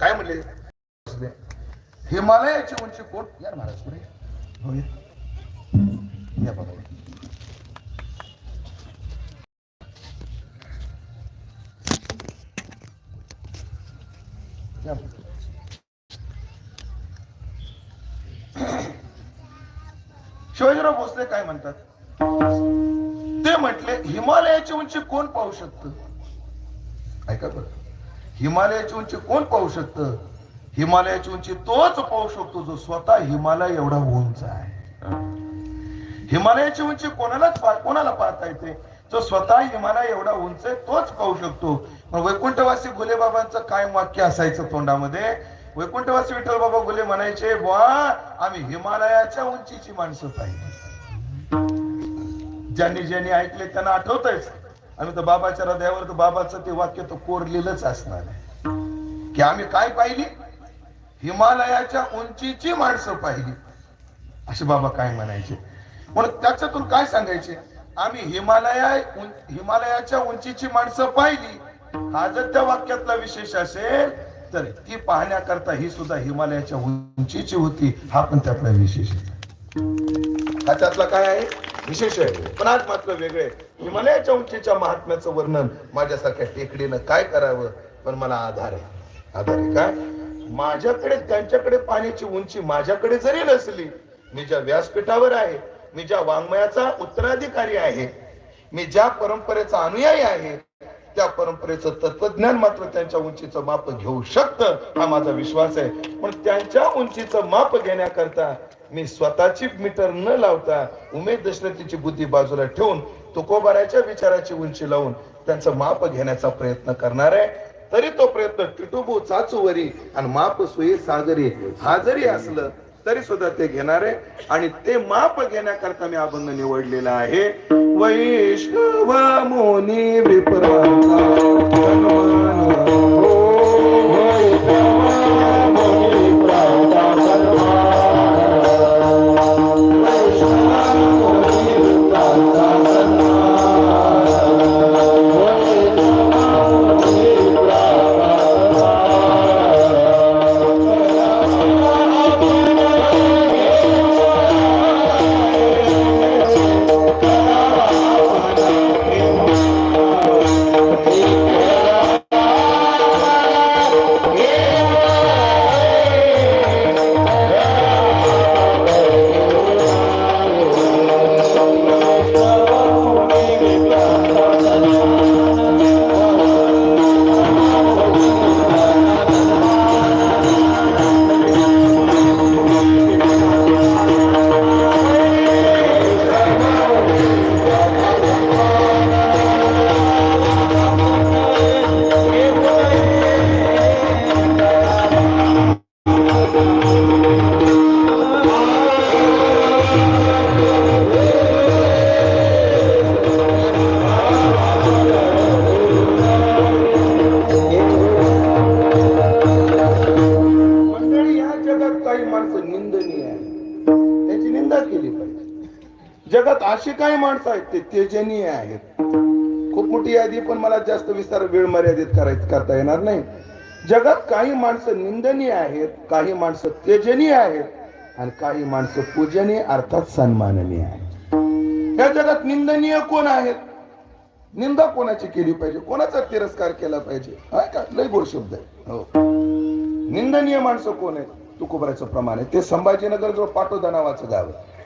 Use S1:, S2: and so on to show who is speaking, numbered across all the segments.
S1: काय म्हणले? हिमालयाची उंची कोण? या महाराज पुढे. हो, या. बघा. शिवाजीराव भोसले काय म्हणतात? ते म्हटले हिमालयाची उंची कोण पाहू शकत? ऐका बरं. हिमालयाची उंची कोण पाहू शकतं? हिमालयाची उंची तोच पाहू शकतो जो स्वतः हिमालय एवढा उंच आहे. हिमालयाची उंची कोणालाच कोणाला पाहता येते? जो स्वतः हिमालय एवढा उंच आहे तोच पाहू शकतो. मग वैकुंठवासी भोले बाबांचं काय वाक्य असायचं तोंडामध्ये? वैकुंठवासी विठ्ठल बाबा गुले म्हणायचे बुवा आम्ही हिमालयाच्या उंचीची माणसं पाहिजे ज्यांनी ज्यांनी ऐकले त्यांना आठवतच आम्ही तर बाबाच्या हृदयावर तर बाबाचं ते वाक्य तर कोरलेलंच असणार आहे. की आम्ही काय पाहिली? हिमालयाच्या उंचीची माणसं पाहिली. असे बाबा काय म्हणायचे? म्हणून त्याच्यातून काय सांगायचे? आम्ही हिमालया हिमालयाच्या उंचीची माणसं पाहिली. हा जर त्या वाक्यातला विशेष असेल तर ती पाहण्याकरता ही सुद्धा हिमालयाच्या उंचीची होती. हा पण त्यातला विशेष आहे. त्यातला काय आहे? विशेष आहे. पण आज मात्र वेगळे हिमालयाच्या उंचीच्या महात्म्याचं वर्णन माझ्यासारख्या टेकडीनं काय करावं? पण मला आधार आहे. आधार आहे काय माझ्याकडे त्यांच्याकडे पाण्याची उंची माझ्याकडे जरी नसली मी ज्या व्यासपीठावर आहे मी ज्या वाङ्मयाचा उत्तराधिकारी आहे मी ज्या परंपरेचा अनुयायी आहे त्या परंपरेचं तत्वज्ञान मात्र त्यांच्या उंचीचं माप घेऊ शकतं हा माझा विश्वास आहे. पण त्यांच्या उंचीचं माप घेण्याकरता मी स्वतःची मीटर न लावता उमेद दशरथीची बुद्धी बाजूला ठेवून तुकोबाराच्या विचाराची उंची लावून त्यांचं माप घेण्याचा प्रयत्न करणार आहे. तरी तो प्रयत्न टिटुबू चाचूवरी आणि माप सुई सागरी हा जरी असलं तरी सुद्धा ते घेणार आहे. आणि ते माप घेण्याकरता मी अभंग निवडलेला आहे. वैष्णव मोनी विप्राचा आहेत ते तेजनीय आहेत. खूप मोठी यादी पण मला जास्त विस्तार वेळ मर्यादित करायचं करता येणार नाही. जगात काही माणसं निंदनीय आहेत काही माणसं तेजनीय आहेत आणि काही माणसं पूजनीय अर्थात सन्माननीय आहेत. या जगात निंदनीय कोण आहेत? निंदा कोणाची केली पाहिजे? कोणाचा तिरस्कार केला पाहिजे? हाय का? लय गोड शब्द आहे. हो. निंदनीय माणसं कोण आहेत? तुकोबऱ्याचं प्रमाण आहे. ते संभाजीनगर जवळ पाटोदा नावाचं गाव आहे.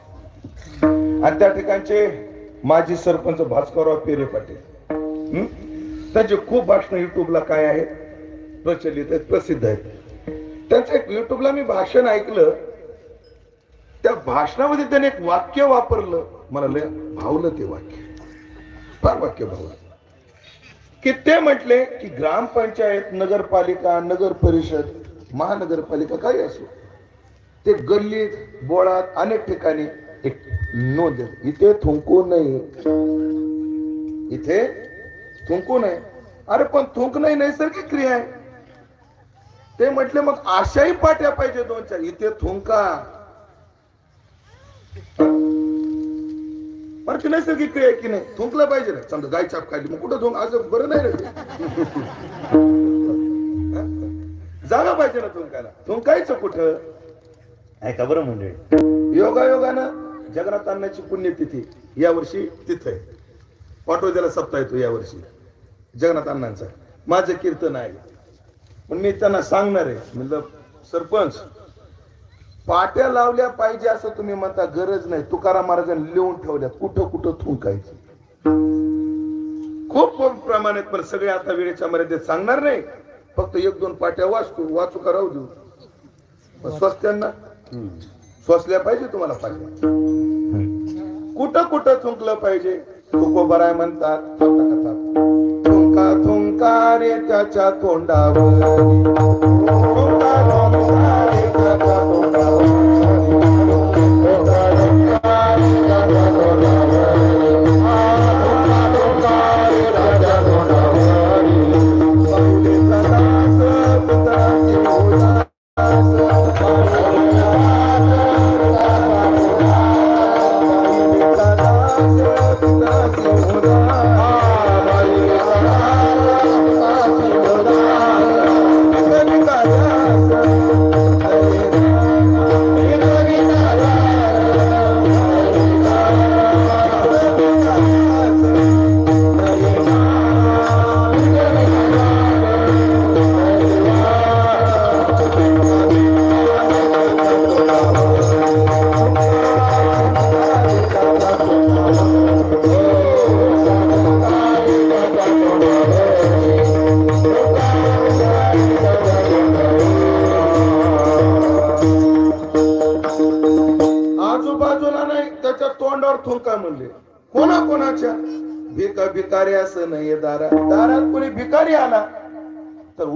S1: आणि त्या ठिकाणचे माजी सरपंच भास्करराव पेरे पाटील. त्यांचे खूप भाषण युट्यूबला काय आहेत? प्रचलित आहेत प्रसिद्ध आहेत. त्यांचं एक युट्यूबला मी भाषण ऐकलं. त्या भाषणामध्ये त्याने एक वाक्य वापरलं. मला लय भावलं ते वाक्य. फार वाक्य भावलं. की ते म्हटले की ग्रामपंचायत नगरपालिका नगर परिषद महानगरपालिका काही असो. ते गल्लीत बोळात अनेक ठिकाणी एक नोंद. इथे थुंकू नये. इथे थुंकू नये. अरे पण थुंकणं नैसर्गिक क्रिया आहे. ते म्हटले मग आशाही पाट्या पाहिजे दोन चार. इथे थुंका. बरं ती नैसर्गिक क्रिया की नाही? थुंकलं पाहिजे ना. समजा गाय चाप खाली मग कुठं थुंक? असं बरं नाही रे. जागा पाहिजे ना थुंकायला. थुंकायचं कुठं?
S2: ऐका बरं मंडळी.
S1: योगा योगानं जगन्नाथ अण्णाची पुण्यतिथी यावर्षी तिथं आहे. पाठोद्याला सप्ताह येतो यावर्षी. जगन्नाथ अण्णांचा माझं कीर्तन आहे. पण मी त्यांना सांगणार आहे. म्हणलं सरपंच पाट्या लावल्या पाहिजे असं तुम्ही म्हणता गरज नाही. तुकाराम महाराजांनी लिहून ठेवल्या. कुठं कुठं थुंकायचं? खूप प्रमाणात पण सगळे आता वेळेच्या मर्यादेत सांगणार नाही. फक्त एक दोन पाट्या वाचतो. वाचू का राहू देऊ? पण स्वस्त्यांना? सोसल्या पाहिजे तुम्हाला पाहिजे. कुठं कुठं थुंकलं पाहिजे तुकोबराय म्हणतात थुंका थुंका रे त्याच्या तोंडावर.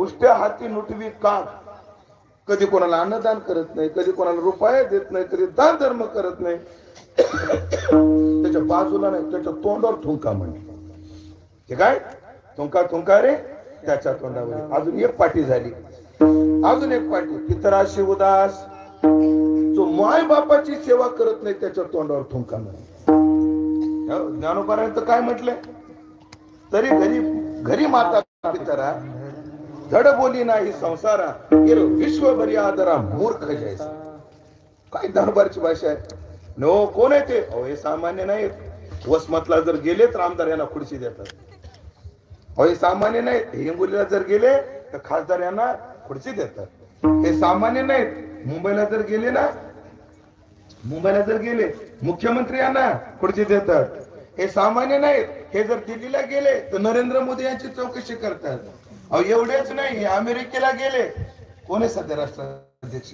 S1: उष्ट्या हाती नुटवी का? कधी कोणाला अन्नदान करत नाही कधी कोणाला रुपये देत नाही कधी दान धर्म करत नाही. त्याच्या बाजूला नाही त्याच्या तोंडावर थुंका म्हणले ठीक आहे थुंका थुंका रे? त्याच्या तोंडावर. अजून एक पाठी झाली. अजून एक पाठी. पितरा शिवदास जो माय बापाची सेवा करत नाही त्याच्या तोंडावर थुंका हो, ज्ञानोपारायण तर काय म्हटलंय? तरी घरी घरी माता पितरा धड बोली नाही संसारा गेलो विश्वभरी आदरा मूर्ख जैसा. काय दरबारची भाषा आहे? नो कोण आहे ते? अहो हे सामान्य नाहीत. वसमतला जर गेले तर आमदार यांना खुर्ची देतात. अहो हे सामान्य नाहीत. हिंगोलीला जर गेले तर खासदार यांना खुर्ची देतात. हे सामान्य नाहीत. मुंबईला जर गेले ना मुंबईला जर गेले मुख्यमंत्री यांना खुर्ची देतात. हे सामान्य नाहीत. हे जर दिल्लीला गेले तर नरेंद्र मोदी यांची चौकशी करतात. अहो एवढेच नाही अमेरिकेला गेले. कोण आहे सध्या राष्ट्राध्यक्ष?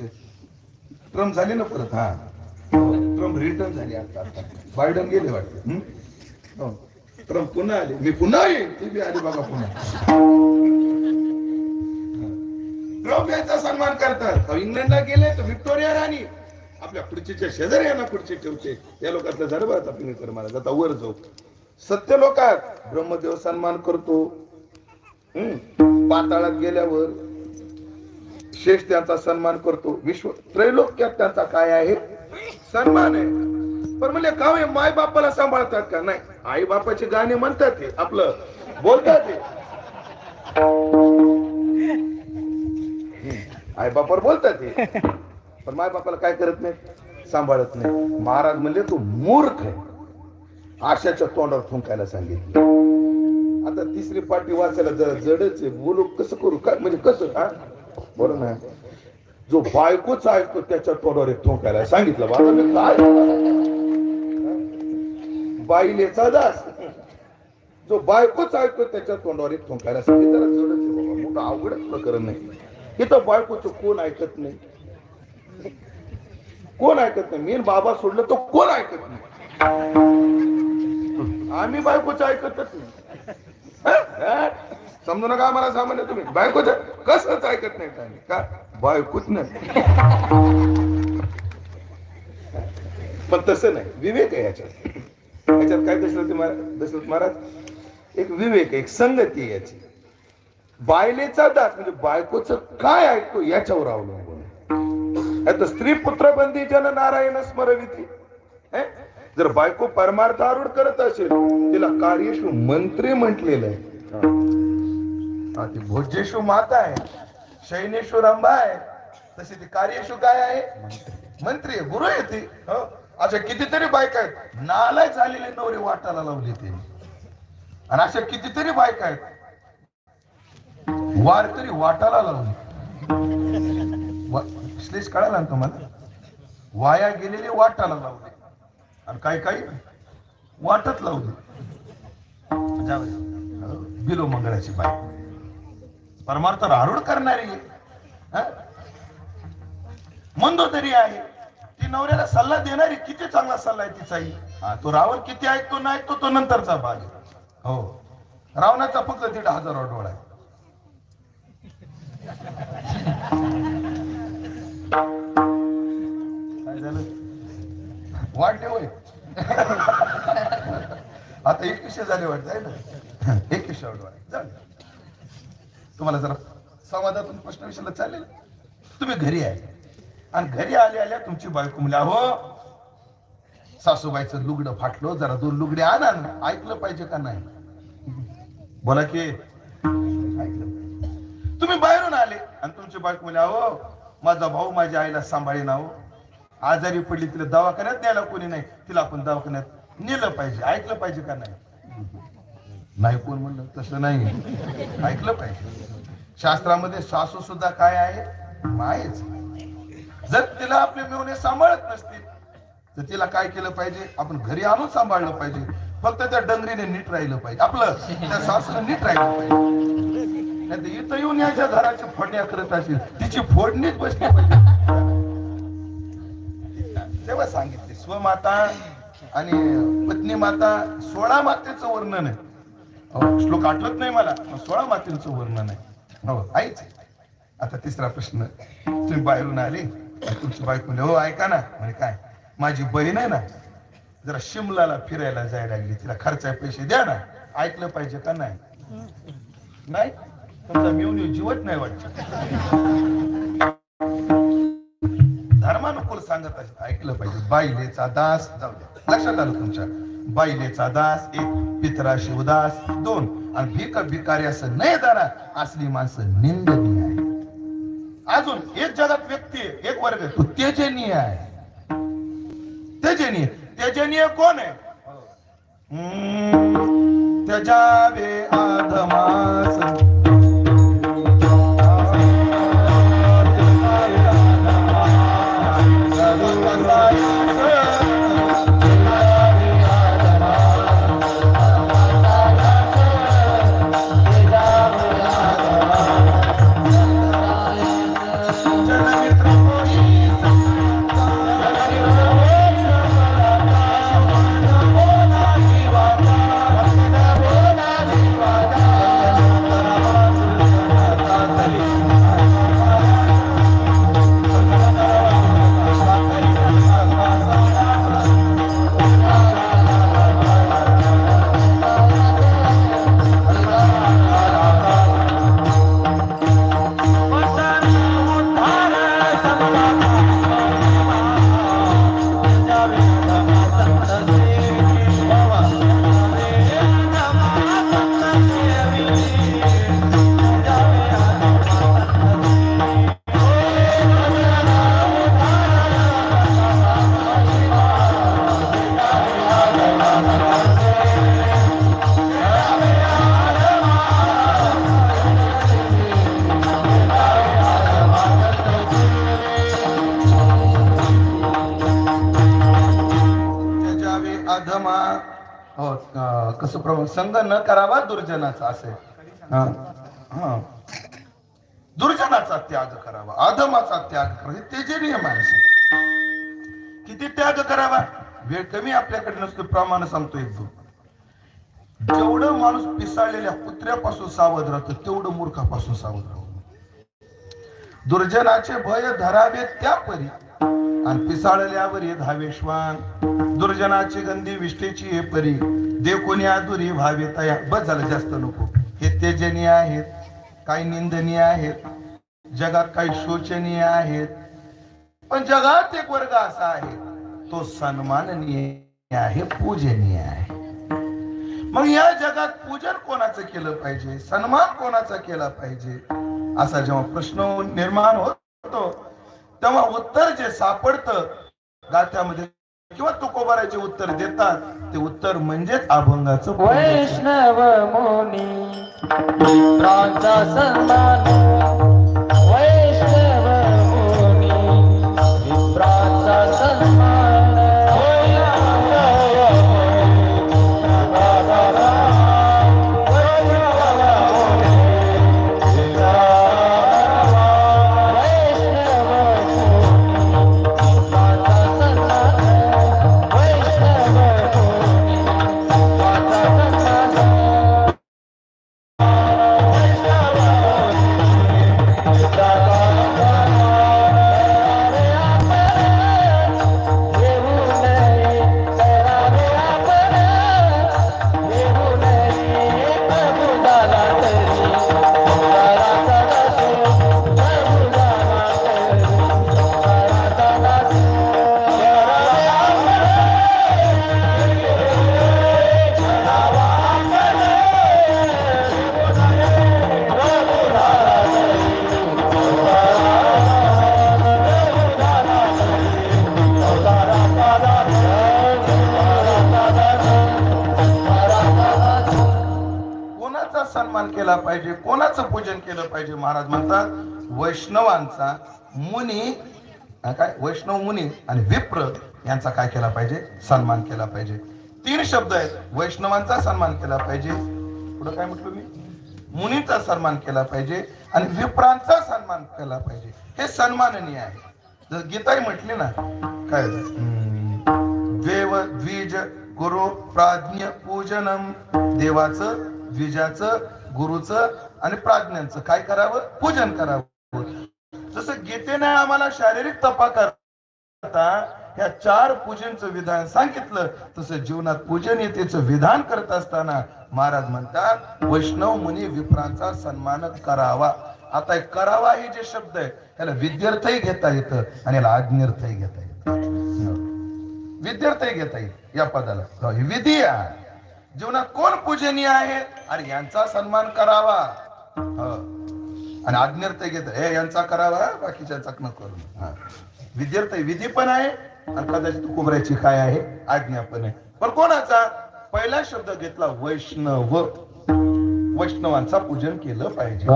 S1: ट्रम्प झाले ना परत? हा. ट्रम्प रिटर्न झाले आता बायडन गेले वाटतं हो. ट्रम्प पुन्हा आले. मी पुन्हा येईन ते बी आले बघा पुन्हा. ट्रम्प यांचा सन्मान करतात. इंग्लंडला गेले तर व्हिक्टोरिया राणी. आपल्या खुर्चीच्या शेजारी यांना खुर्ची ठेवते. या लोकांचा जरबा आपण कर मला जाता वर जाऊ. सत्य लोकात ब्रह्मदेव सन्मान करतो. पाताळात गेल्यावर शेष त्यांचा सन्मान करतो. विश्व त्रैलोक्यात त्यांचा काय आहे? सन्मान आहे. पण म्हणजे का माय बापाला सांभाळतात का? नाही. आई बापाचे गाणे म्हणतात ते आपलं. बोलतात ते आई बापावर बोलतात ते पण माय बापाला काय करत नाही? सांभाळत नाही. महाराज म्हणले तू मूर्ख आहे. आशाच्या तोंडावर थुंकायला सांगितलं. आता तिसरी पाठी वाचायला जरा जडच आहे. बोलू कसं करू? काय म्हणजे कसं? हा? बरं ना. जो बायकोच ऐकतो त्याच्या तोंडावर एक सांगितलं बाबा काय? बाईलेचा दास. जो बायकोच ऐकतो त्याच्या तोंडावर एक ठोकायला सांगितलं जरा जडच आहे बाबा. मोठं अवघड प्रकरण नाही इथं बायकोचं कोण ऐकत नाही? कोण ऐकत नाही? मी बाबा सोडलं तो कोण ऐकत नाही? आम्ही बायकोचं ऐकतच नाही. समजू नका आम्हाला सामान्य तुम्ही. बायकोच कसंच ऐकत नाही आम्ही का? बायकोच नाही. पण तसं नाही. विवेक आहे याच्यात. याच्यात काय दशरथ महाराज दशरथ महाराज? एक विवेक आहे, एक संगती आहे याची. बायलेचा दास म्हणजे बायकोच काय ऐकतो याच्यावर अवलंबून आता स्त्री पुत्र बंदी जन नारायण स्मरविती. जर बायको परमार्थ आरूढ करत असेल तिला कार्यशु मंत्री म्हटलेलं आहे. ती भोज्येशु माता आहे. शैनेश्वर अंबा आहे. तशी ती कार्यशु काय आहे? मंत्री. आहे, गुरु आहे ती. हो? अशा कितीतरी बायका आहेत. नालाय झालेले नवरे वाटाला लावले ते. आणि अशा कितीतरी बायका आहेत. वारकरी वाटाला लावली. वा- श्लेष कळाला ना तुम्हाला? वाया गेलेले वाटाला लावले. आणि काही काही वाटत लावली. जाऊ बिलो मंगळाची बाई. परमार्थ रारूड करणारी. मंदोदरी आहे. ती नवऱ्याला सल्ला देणारी किती चांगला सल्ला आहे तिचाही हा तो रावण किती ऐकतो ना ऐकतो तो नंतरचा भाग हो. रावणाचा फक्त दीड हजार डोळा आहे. काय झालं? वाढले होय. आता एकवीसशे झाले वाटत आहे ना? एक वाढ झाले तुम्हाला जरा संवादातून प्रश्न विचारला चालेल? तुम्ही घरी आहे. आणि घरी आले आल्या तुमची बायको म्हणल्या हो सासूबाईचं लुगडं फाटलो जरा दोन लुगडे आणा ना ऐकलं पाहिजे का नाही? बोला की ऐकलं तुम्ही बाहेरून आले आणि तुमची बायको म्हणल्या हो माझा भाऊ माझ्या आईला सांभाळे ना हो आजारी पडली तिला दवाखान्यात न्यायला कोणी नाही. तिला आपण दवाखान्यात नेलं पाहिजे ऐकलं पाहिजे का नाही? नाही कोण म्हणलं? तसं नाही ऐकलं पाहिजे. शास्त्रामध्ये सासू सुद्धा काय आहे? मायच जर तिला आपले मिळवणे सांभाळत नसतील तर तिला काय केलं पाहिजे? आपण घरी आणून सांभाळलं पाहिजे. फक्त त्या डंगरीने नीट राहिलं पाहिजे. आपलं त्या सासून नीट राहिलं पाहिजे. नाही इथं येऊन याच्या घराची फोडण्या करत असेल तिची फोडणीच बसली पाहिजे. तेव्हा सांगितले स्वमाता आणि पत्नी माता सोळा मातेचं वर्णन आहे. श्लोक आठवत नाही मला. सोळा मातीचं वर्णन आहे. हो ऐच आहे. आता तिसरा प्रश्न. तुम्ही बाहेरून आले तुमची बायको म्हणले हो ऐका ना. म्हणे काय? माझी बहीण आहे ना जरा शिमलाला फिरायला जायला लागली. तिला खर्चा पैसे द्या ना. ऐकलं पाहिजे का नाही? नाही? तुमचा मिळून जीवत नाही वाटत. धर्मानुकूल सांगत आहे ऐकलं पाहिजे. बाईलेचा दास जाऊ द्या. लक्षात आलं तुमच्या. बायलेचा दास एक पितरा शिवदास दोन आणि भिक भिकारी असं नाही दारा असली माणसं निंदनीय आहे अजून एक जगात व्यक्ती एक वर्ग तो तेजनीय आहे. तेजनीय तेजनीय कोण आहे? त्याच्या त्याच्यावे आधमास संग न करावा दुर्जनाचा असे. दुर्जनाचा त्याग करावा आधमाचा त्याग करावा हे नियम आहे किती त्याग करावा? वेळ कमी आपल्याकडे नसतो प्रमाण सांगतो एक दोन. जेवढं माणूस पिसाळलेल्या कुत्र्यापासून सावध राहतो तेवढं मूर्खापासून सावध राहतो. दुर्जनाचे भय धरावे त्या परी आणि पिसाळल्यावर ये धावे श्वान दुर्जनाची गंधी विष्ठेची हे परी. देव कोणी आदुरी व्हावे तया बस झालं जास्त नको. हे तेजनीय आहेत काही निंदनीय आहेत जगात काही शोचनीय आहेत. पण जगात एक वर्ग असा आहे तो सन्माननीय आहे पूजनीय आहे. मग या जगात पूजन कोणाचं केलं पाहिजे सन्मान कोणाचा केला पाहिजे असा जेव्हा प्रश्न निर्माण होतो तेव्हा उत्तर जे सापडतं गात्यामध्ये किंवा तुकोबाराचे उत्तर देतात ते उत्तर म्हणजेच अभंगाचं
S3: वैष्णव मुनी राजा सन्मान.
S1: पाहिजे महाराज म्हणतात वैष्णवांचा मुनी काय? वैष्णव मुनी आणि विप्र यांचा काय केला पाहिजे? सन्मान केला पाहिजे. तीन शब्द आहेत. वैष्णवांचा सन्मान केला पाहिजे. पुढं काय म्हटलं मी? मुनीचा सन्मान केला पाहिजे आणि विप्रांचा सन्मान केला पाहिजे. हे सन्माननीय आहे. जर गीताही म्हटली ना काय? देव द्विज गुरु प्राज्ञ पूजनम. देवाचं द्विजाचं गुरुचं आणि प्राज्ञांचं. काय करावं? पूजन करावं. जसं गीतेने आम्हाला शारीरिक तपा करता ह्या चार पूजनचं विधान सांगितलं तसं जीवनात पूजनीयतेचं विधान करत असताना महाराज म्हणतात वैष्णव मुनी विप्रांचा सन्मान करावा. आता एक करावा हे जे शब्द आहे त्याला विद्यार्थही घेता येतं आणि याला आज्ञार्थही घेता येतं. विद्यार्थही घेता येईल या पदाला. विधी आहे. जीवनात कोण पूजनीय आहे? अरे यांचा सन्मान करावा. आणि आज्ञार्थ घेत हे यांचा करावा बाकीच्यांचा न करू विद्यर्थ विद्यार्थी विधी पण आहे आणि कदाचित कुबऱ्याची काय आहे? आज्ञा पण आहे. पण कोणाचा? पहिला शब्द घेतला वैष्णव. वैष्णवांचा पूजन केलं पाहिजे.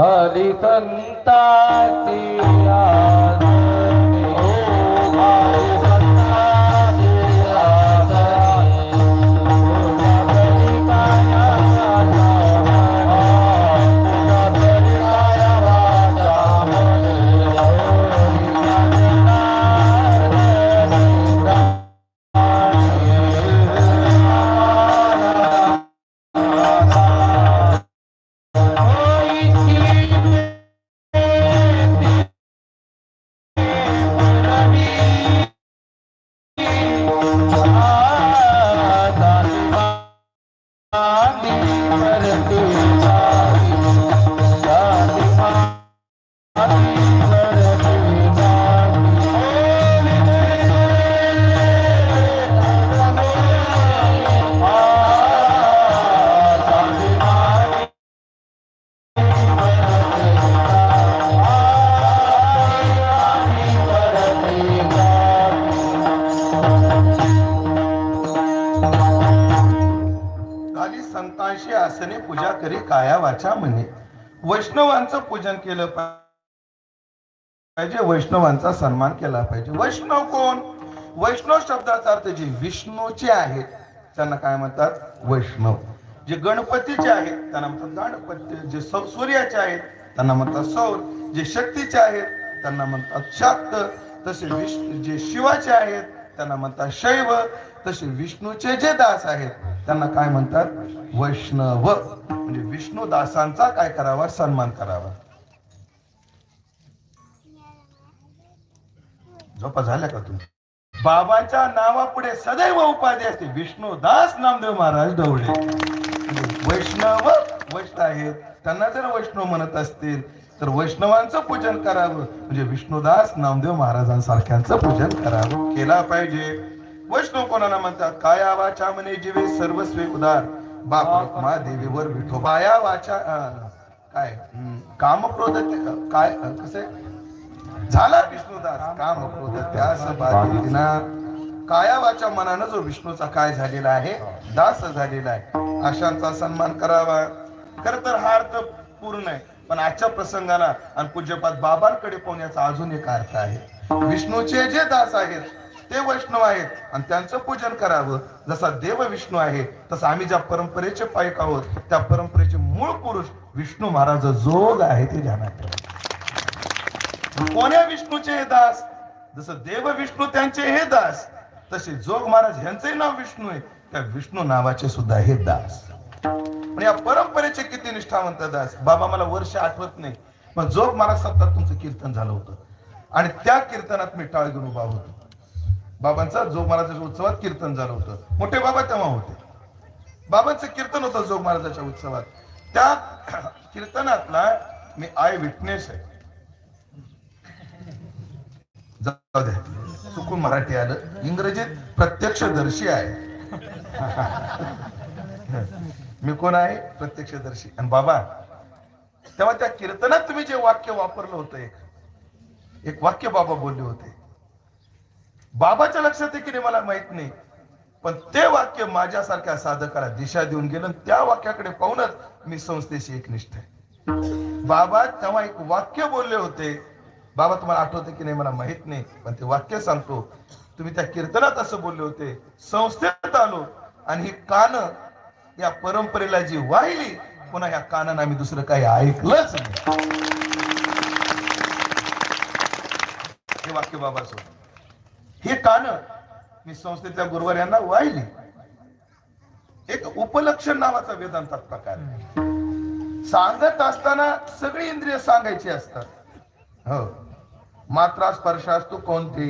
S1: खाली केलं पाहिजे. वैष्णवांचा सन्मान केला पाहिजे. वैष्णव कोण? वैष्णव शब्दाचा अर्थ जे विष्णूचे आहेत त्यांना काय म्हणतात? वैष्णव. जे गणपतीचे आहेत त्यांना म्हणतात गणपती जे सौ- सूर्याचे आहेत त्यांना म्हणतात सौर. जे शक्तीचे आहेत त्यांना म्हणतात शाक्त. तसे विष्णू जे शिवाचे आहेत त्यांना म्हणतात शैव. तसे विष्णूचे जे दास आहेत त्यांना काय म्हणतात? वैष्णव. म्हणजे विष्णू दासांचा काय करावा? सन्मान करावा. झोपा झाल्या का तुम्ही? बाबाच्या नावापुढे सदैव उपाधी असते. विष्णुदास नामदेव महाराज ढवळे वैष्णव वैष्ण आहेत. त्यांना जर वैष्णव म्हणत असतील तर वैष्णवांचं पूजन करावं. म्हणजे विष्णुदास नामदेव महाराजांसारख्यांचं पूजन करावं. केला पाहिजे. वैष्णव कोणाला म्हणतात? काया वाचा म्हणे जीवे सर्वस्वी उदार. बाप रुक्मा देवीवर विठोबाया वाचा. काय? काम कामक्रोध काय कसं आहे? झाला विष्णुदास. कामक्रोध त्यास बाधिना कायावाच्या मनानं जो विष्णूचा काय झालेला आहे दास झालेला आहे अशांचा सन्मान करावा. खर तर हा अर्थ पूर्ण आहे. पण आजच्या प्रसंगाला आणि पूज्यपात बाबांकडे पोहण्याचा अजून एक अर्थ आहे. विष्णूचे जे दास आहेत ते वैष्णव आहेत आणि त्यांचं पूजन करावं. जसा देव विष्णू आहे तसं आम्ही ज्या परंपरेचे पायक आहोत त्या परंपरेचे मूळ पुरुष विष्णू महाराज जोग आहे ते ध्यानात ठेवा. कोण्या विष्णूचे हे दास? जसं देव विष्णू त्यांचे हे दास तसे जोग महाराज यांचे नाव विष्णू आहे. त्या विष्णू नावाचे सुद्धा हे दास. पण या परंपरेचे किती निष्ठावंत दास? बाबा मला वर्ष आठवत नाही. पण जोग महाराज सप्तात तुमचं कीर्तन झालं होतं. आणि त्या कीर्तनात मी टाळ घेऊन उभा होतो. बाबांचा जोग महाराजाच्या उत्सवात कीर्तन झालं होतं. मोठे बाबा तेव्हा होते. बाबांचं कीर्तन होतं जोग महाराजाच्या उत्सवात. त्या कीर्तनातला मी आय विटनेस आहे. जाऊ द्या. चुकून मराठी आलं. इंग्रजीत प्रत्यक्षदर्शी आहे. मी कोण आहे? प्रत्यक्षदर्शी. आणि बाबा तेव्हा त्या कीर्तनात तुम्ही जे वाक्य वापरलं होतं एक एक वाक्य बाबा बोलले होते. बाबाच्या लक्षात आहे की नाही मला माहीत नाही. पण ते वाक्य माझ्यासारख्या साधकाला दिशा देऊन गेलं आणि त्या वाक्याकडे पाहूनच मी संस्थेशी एकनिष्ठ आहे. बाबा तेव्हा एक वाक्य बोलले होते. बाबा तुम्हाला आठवते की नाही मला माहीत नाही पण ते वाक्य सांगतो. तुम्ही त्या कीर्तनात असं बोलले होते संस्थेत आलो आणि ही कान या परंपरेला जी वाहिली पुन्हा ह्या कानानं आम्ही दुसरं काही ऐकलंच हे वाक्य बाबा हे कान मी संस्थेतल्या गुरुवार यांना वाहिली. एक उपलक्षण नावाचा वेदांतात प्रकार सांगत असताना सगळी इंद्रिय सांगायची असतात. हो. मात्रा स्पर्शास्तु कोणते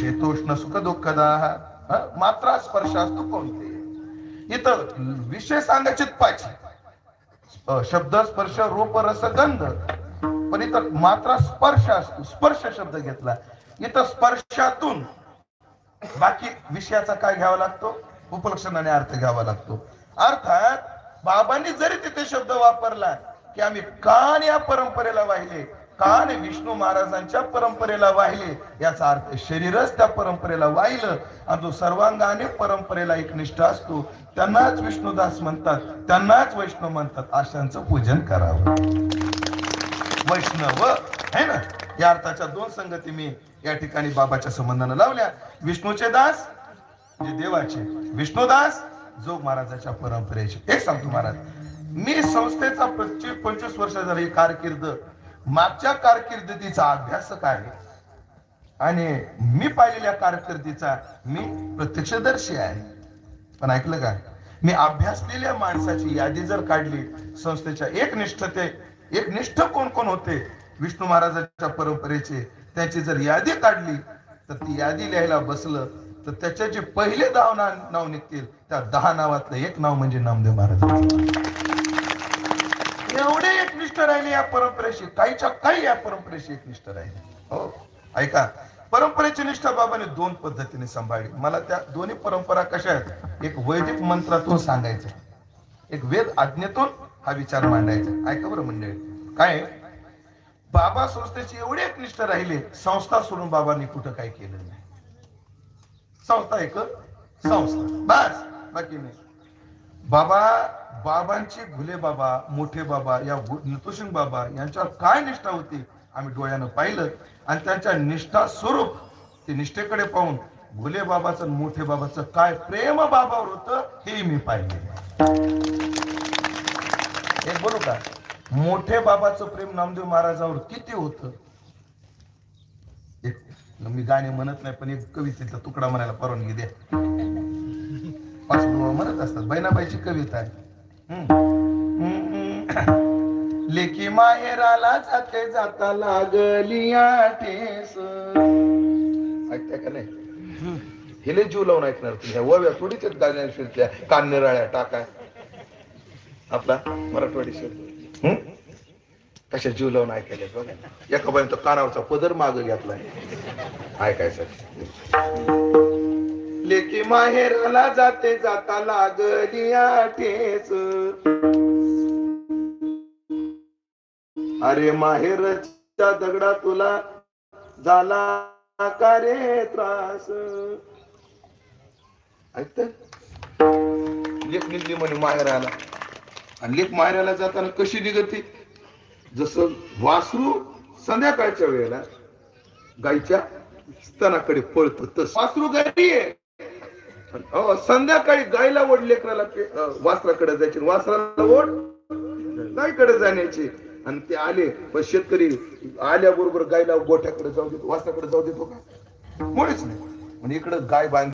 S1: शीतोष्ण सुख दुःखदा मात्रा स्पर्शास्तु कोणते इथं विषय सांगायचे पाहिजे। शब्द स्पर्श रूप रस गंध. पण इथं मात्रा स्पर्श असतो स्पर्श शब्द घेतला. इथं स्पर्शातून बाकी विषयाचा काय घ्यावा लागतो? उपलक्षणाने अर्थ घ्यावा लागतो. अर्थात बाबांनी जरी तिथे शब्द वापरला की आम्ही कान या परंपरेला वाहिले कान विष्णू महाराजांच्या परंपरेला वाहिले. याचा अर्थ शरीरच त्या परंपरेला वाहिलं. आणि जो सर्वांगाने परंपरेला एकनिष्ठ असतो त्यांनाच विष्णुदास म्हणतात त्यांनाच वैष्णव म्हणतात अशांचं पूजन करावं. वैष्णव है ना? या अर्थाच्या दोन संगती मी या ठिकाणी बाबाच्या संबंधानं लावल्या. विष्णूचे दास जे देवाचे. विष्णुदास जोग महाराजाच्या परंपरेचे. एक सांगतो महाराज मी संस्थेचा पंचवीस पंचवीस वर्ष झाली कारकीर्द मागच्या कारकिर्दीचा अभ्यासक आहे. आणि मी पाहिलेल्या कारकिर्दीचा मी प्रत्यक्षदर्शी आहे. पण ऐकलं का? मी अभ्यासलेल्या माणसाची यादी जर काढली संस्थेच्या एक निष्ठते एक निष्ठ कोण कोण होते विष्णू महाराजांच्या परंपरेचे त्याची जर यादी काढली तर ती यादी लिहायला बसलं तर त्याचे जे पहिले दहा ना- नाव निघतील त्या दहा नावातलं एक नाव म्हणजे नामदेव महाराज. एवढे एकनिष्ठ राहिले या परंपरेशी काहीच्या काही या परंपरेशी एकनिष्ठ राहिले. हो ऐका. परंपरेची निष्ठा बाबाने दोन पद्धतीने सांभाळली. मला त्या दोन्ही परंपरा कशा आहेत? एक वैदिक मंत्रातून सांगायचं. एक वेद आज्ञेतून हा विचार मांडायचा. ऐका बरं मंडळी. काय? बाबा संस्थेची एवढे एकनिष्ठ राहिले संस्था सोडून बाबांनी कुठं काय केलं नाही. संस्था एक संस्था. बस बाकी नाही. बाबा बाबांची घुले बाबा मोठे बाबा या नतोशिंग बाबा यांच्यावर काय निष्ठा होती आम्ही डोळ्यानं पाहिलं. आणि त्यांच्या निष्ठा स्वरूप ते निष्ठेकडे पाहून घुले बाबाचं मोठे बाबाचं काय प्रेम बाबावर होतं हे मी पाहिले एक बोलू का? मोठे बाबाचं प्रेम नामदेव महाराजावर किती होतं? एक मी गाणे म्हणत नाही पण एक कवितेचा तुकडा म्हणायला परवानगी द्या. पाच म्हणत असतात बहिणाबाईची कविता आहे. लेखी माहेराला जाते जाता लागली ठेस ऐकताय का नाही? हिले जीव लावून ऐकणार तुम्ही. ह्या वव्या थोडीच गाण्या शिरत्या. कान्यराळ्या टाका आपला मराठवाडी शिर. कशा जीव लावून ऐकायला बघा. एका बाईन तो कानावरचा पदर माग घेतलाय. ऐकायचं. लेकी माहेराला जाते जाता लागली आठेस अरे माहेरच्या दगडा तुला झाला का रे त्रास? ऐकत? लेख निघली म्हणे माहेराला. आणि लेख माहेराला जाताना कशी निघते? जस वासरू संध्याकाळच्या वेळेला गायच्या स्तनाकडे पळत तस. वासरू घरी आहे. अहो, संध्याकाळी गायला ओढ लेकराला वासराकडे जायचे. वासराला ओढ गायकडे जाण्याची. आणि ते आले पण शेतकरी आल्याबरोबर गायला गोठ्याकडे जाऊ देतो वासराकडे जाऊ देतो का? मुळेच नाही. म्हणजे इकडे गाय बांध